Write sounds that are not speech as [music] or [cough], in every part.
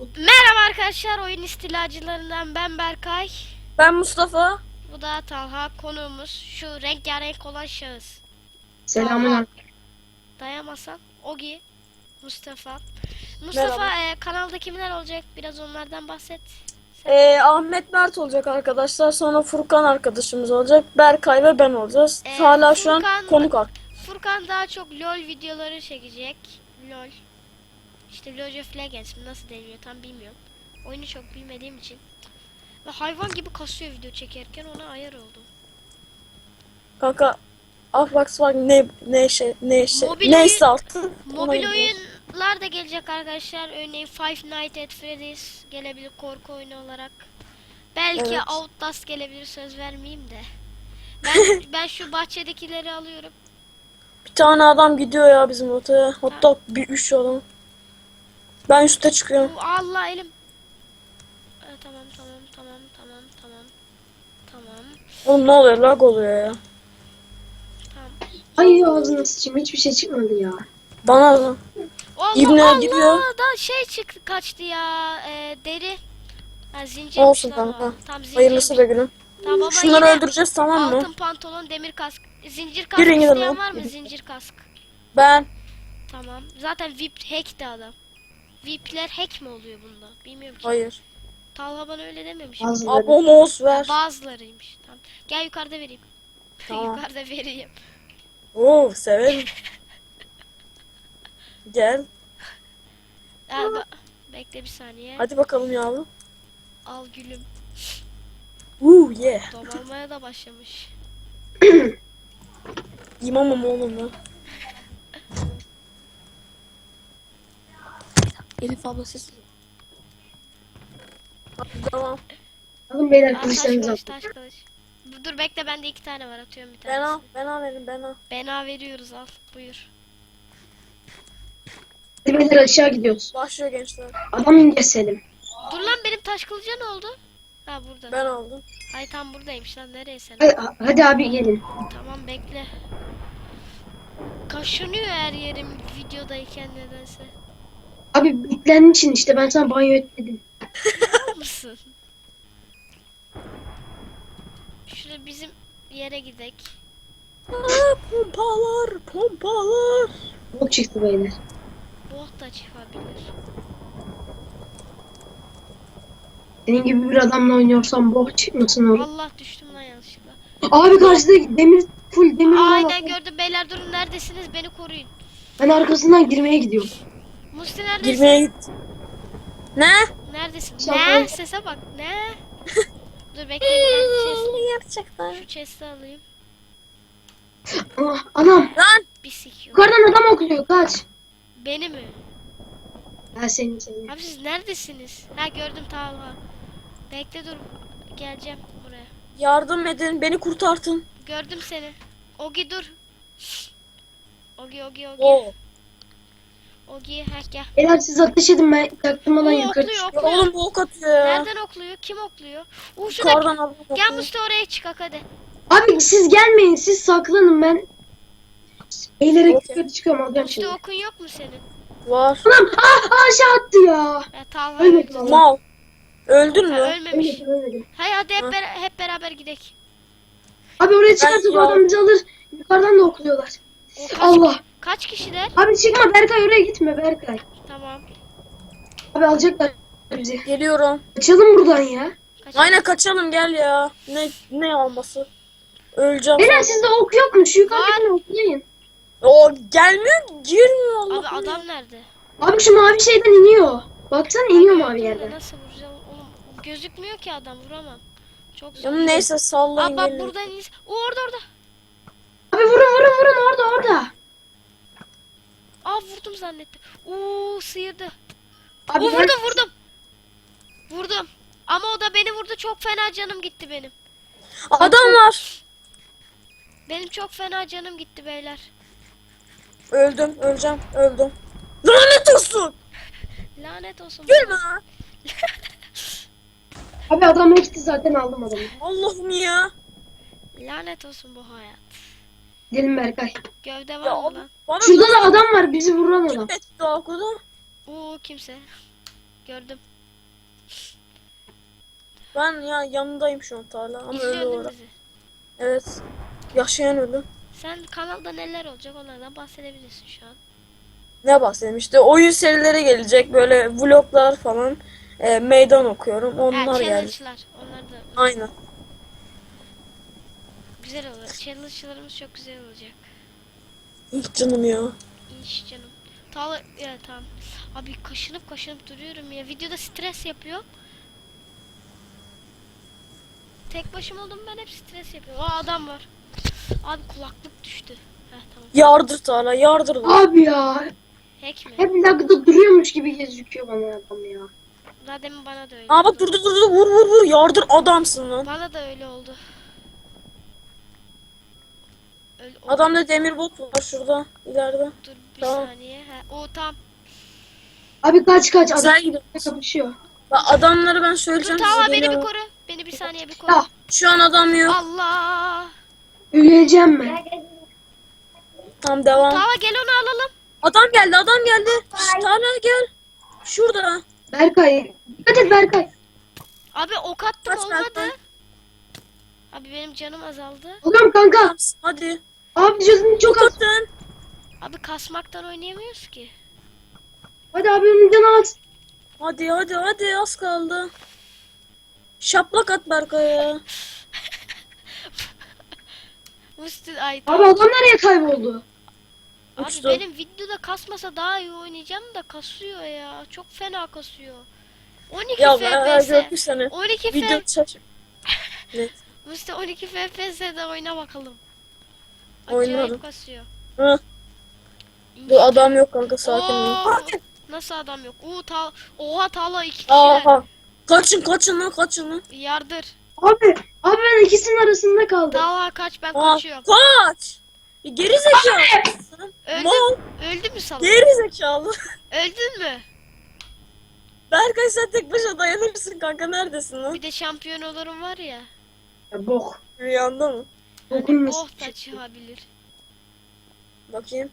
Merhaba arkadaşlar, oyun istilacılarından ben Berkay. Ben Mustafa. Bu da Talha konuğumuz. Şu rengarenk olan şahıs. Selamun Dayamasan, Ogi, Mustafa. Mustafa Merhaba. e, kanalda kimler olacak? Biraz onlardan bahset. Ee, Ahmet Mert olacak arkadaşlar. Sonra Furkan arkadaşımız olacak. Berkay ve ben olacağız. Ee, Hala şu an Furkan- konuk ar- Furkan daha çok LoL videoları çekecek. LoL. İşte Lodge of Legends nasıl deniyor tam bilmiyorum. Oyunu çok bilmediğim için. Ve hayvan gibi kasıyor video çekerken ona ayar oldum. Kanka Ahbox var ne ne şey ne şey Mobil neyse artık. Mobil oyunlar da gelecek arkadaşlar. Örneğin Five Nights at Freddy's gelebilir korku oyunu olarak. Belki Evet. Outlast gelebilir söz vermeyeyim de. Ben [laughs] ben şu bahçedekileri alıyorum. Bir tane adam gidiyor ya bizim otaya. Hatta bir üç adam. Ben üste çıkıyorum. Allah elim. Ee, tamam tamam tamam tamam tamam. Tamam. Oğlum ne oluyor lag oluyor ya. Tamam. Ay ağzına sıçayım hiçbir şey çıkmadı ya. Bana da. Allah İbne Allah gidiyor. da şey çıktı kaçtı ya. Ee, deri. Ha, zincirmiş Olsun kanka. Tam. Hayırlısı be gülüm. Tamam ama Şunları yine öldüreceğiz tamam mı? altın pantolon, demir kask. Zincir kask Yürüyün isteyen lan. var mı? Zincir kask. Ben. Tamam. Zaten VIP hack de adam. VIP'ler hack mi oluyor bunda? Bilmiyorum ki. Hayır. Talha bana öyle dememiş. Bazıları. Abonos ver. Bazılarıymış. Tamam. Gel yukarıda vereyim. [laughs] Tamam. yukarıda vereyim. Oo severim. [laughs] Gel. Aa, ba- bekle bir saniye. Hadi bakalım yavrum. Al gülüm. Woo yeah. Domalmaya da başlamış. İmamım oğlum ya. Elif abla ses. Tamam. Alın beyler Aa, taş kılıçlarınızı kılıç, atın. taş kılıç. Dur, dur bekle bende iki tane var atıyorum bir Ben tane. al, ben al verin, ben al. Bena veriyoruz al. Buyur. Hadi beyler aşağı gidiyoruz. Başlıyor gençler. Adam inceselim. Dur lan benim taş kılıca ne oldu? Ha burada. Ben aldım. Ay tam buradaymış lan nereye sen? Hadi, hadi abi gelin. Tamam bekle. Kaşınıyor her yerim videodayken nedense. Abi bitlenmişsin işte ben sana banyo et dedim. [laughs] Şurada bizim yere gidek. Aa, pompalar, pompalar. Bok çıktı beyler. Bot da çıkabilir. Senin gibi bir adamla oynuyorsan bok çıkmasın oğlum. Allah düştüm lan yanlışlıkla. Abi karşıda demir full demir Aynen gördüm beyler durun neredesiniz beni koruyun. Ben arkasından girmeye gidiyorum. Musti neredesin? Girmeye git. Ne? Neredesin? Şaka. Ne? Sese bak. Ne? [laughs] Dur bekle ben chest, Gerçekten. şu chest'i alayım. Ah, anam Lan! Bir sikiyor. yukarıdan adam okluyor kaç. Beni mi? Ha seni seni. Abi siz neredesiniz? Ha gördüm Talha. Bekle dur. Geleceğim buraya. Yardım edin, beni kurtartın. Gördüm seni. Ogi dur. Ogi Ogi Ogi. Oo. Ogi ha gel. Beyler siz ateş edin ben çaktırmadan Oo, yukarı okluyor çıkıyorum. Ya okluyor. oğlum bu ok atıyor ya. Nereden okluyor? Kim okluyor? Uuu şurada. Yukarıdan Gel. Musti oraya çıkak hadi. Abi siz gelmeyin siz saklanın ben. Eğilerek Okey. yukarı çıkıyorum alacağım şimdi. okun yok mu senin? Var. Anam ah aşağı attı ya. Ya Talha Ölmedim öldü. Mal. Öldün Ha, mü? ölmemiş. Ölmedim ölmedim. Hay hadi hep, Ha. bera- hep beraber gidek. Abi oraya çıkarsa bu ya- adam bizi alır. Yukarıdan da okluyorlar. Allah. Kaç kişiler? Abi çıkma Berkay oraya gitme Berkay. Tamam. Abi alacaklar bizi. Geliyorum. Açalım buradan ya. Kaç Aynen kaçalım gel ya. Ne ne alması? Öleceğim. Beyler sizde ok yok mu? Şu yukarıdakini oklayın. O gelmiyor, girmiyor Allah. Abi adam nerede? Abi şu mavi şeyden iniyor. Baksana iniyor mavi Gördüm de yerden. Nasıl vuracağım? Oğlum gözükmüyor ki adam vuramam. Çok zor. Canım neyse sallayın Aa bak buradan. Oo, orada orada. Abi vurun vurun vurun orada orada. Aa vurdum zannettim. Oo sıyırdı. Abi Oo, ben- vurdum vurdum. Vurdum. Ama o da beni vurdu. Çok fena canım gitti benim. Adam var. Benim çok fena canım gitti beyler. Öldüm, öleceğim, öldüm. Lanet olsun. Lanet olsun. Gülme. Abi adam gitti zaten aldım adamı. Allah'ım ya. Lanet olsun bu hayat. Gidelim Berkay. Gövde var Ya mı oğlum, lan? bana Şurada da adam var bizi vuran adam. etti kadar. Oo kimse. Gördüm. Ben ya yanındayım şu an Talha ama ölü mi olarak. bizi? Evet. Yaşayan ölü. Sen kanalda neler olacak onlardan bahsedebilirsin şu an. Ne bahsedeyim işte oyun serileri gelecek böyle vloglar falan. E, meydan okuyorum. Onlar geldi. challenge'lar. Onlar da Aynen. Güzel olur. Challenge'larımız çok güzel olacak. İlk canım ya. İnş canım. Tağla, evet tamam. Abi kaşınıp kaşınıp duruyorum ya. Videoda stres yapıyor. Tek başıma oldum ben hep stres yapıyorum. Aa adam var. Abi kulaklık düştü. Heh tamam. Yardır Talha yardır. Abi ya. Hack mi? Hep lagda duruyormuş gibi gözüküyor bana adam ya. Daha demin bana da öyle Aa bak oldu. durdu durdu vur vur vur yardır adamsın lan. Bana da öyle oldu. Öyle, o- Adamda demir bot var şurada ileride. Dur bir Tamam. saniye. Ha, o tam. Abi kaç kaç adam gidiyor. kapışıyor. Bak adamları ben Dur söyleyeceğim tamam size beni bir koru. Beni bir saniye bir koru. Ya Şu an adam yok. Allah. öleceğim ben. Tamam devam. Tava gel onu alalım. Adam geldi adam geldi. Şşt, Talha gel. Şurada. Berkay. Dikkat et Berkay. Abi ok attım Kaç olmadı. Berkay? Abi benim canım azaldı. Oğlum kanka. Hadi. Abi canın çok az. Abi kasmaktan oynayamıyoruz ki. Hadi abi onun canı az. Hadi hadi hadi az kaldı. Şaplak at Berkay'a. [laughs] Musti ay Abi tamam. adam nereye kayboldu? Abi uçtu. benim videoda kasmasa daha iyi oynayacağım da kasıyor ya. Çok fena kasıyor. 12 Ya FPS. gördük seni. 12 Video FPS. şaş. [laughs] Ne? Musti 12 FPS'de oyna bakalım. Oynarım. Acayip kasıyor. Hı. Bu adam yok kanka sakin ol. Oo. Nasıl adam yok? Oo, ta Oha Tala iki kişiler. Aha. Kaçın kaçın lan kaçın lan. Yardır. Abi. Abi ben ikisinin arasında kaldım. Talha kaç ben Aa, kaçıyorum. kaç. Bir Geri zekalı. Öldüm. Mal. Öldü mü salak? Geri zekalı. Öldün mü? Berkay sen tek başına dayanırsın kanka neredesin lan? Bir de şampiyon olurum var ya. Ya bok. Rüyanda mı? Bokun Oh da çıkabilir. Bakayım.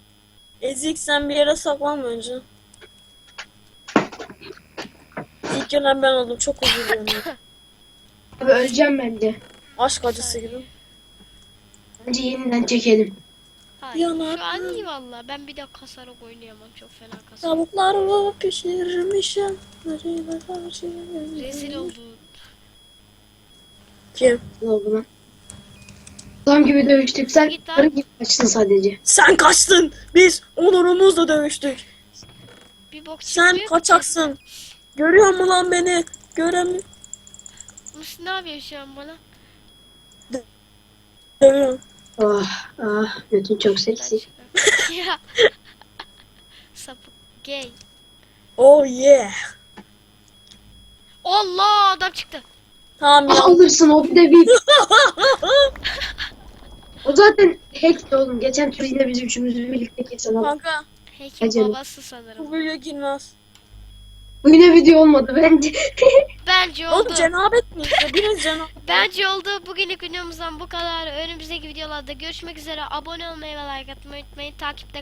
Ezik sen bir yere saklan önce. İlk gelen ben oldum çok üzülüyorum. ya. [laughs] Abi öleceğim bence. Aşk acısı gibi. Bence yeniden çekelim. Hayır. Yanar. Şu an iyi valla. Ben bir de kasarak oynayamam. Çok fena kasarım. Tavukları pişirmişim. Rezil oldu. Kim? Ne oldu lan? Adam gibi dövüştük. Sen Git lan. gibi kaçtın sadece. Sen kaçtın. Biz onurumuzla dövüştük. Bir bok Sen çıkmıyor ki. kaçaksın. Görüyor mu lan beni? Göremiyorum. Musti ne yapıyor şu an bana? Görüyorum. Ah ah götün çok seksi. [laughs] ya. Sapık. Gay. Oh yeah. Allah adam çıktı. Tamam ya. alırsın o bir de VIP. [laughs] O zaten hackti oğlum. Geçen tur yine biz üçümüz birlikte kesin aldık. Kanka Hekim Acele. babası sanırım. bu video girmez. Bu yine video olmadı bence. [laughs] Bence oldu. Oğlum cenabet mi? Biriniz [laughs] cenabet. Bence oldu. Bugünlük videomuzdan bu kadar. Önümüzdeki videolarda görüşmek üzere. Abone olmayı ve like atmayı unutmayın. Takipte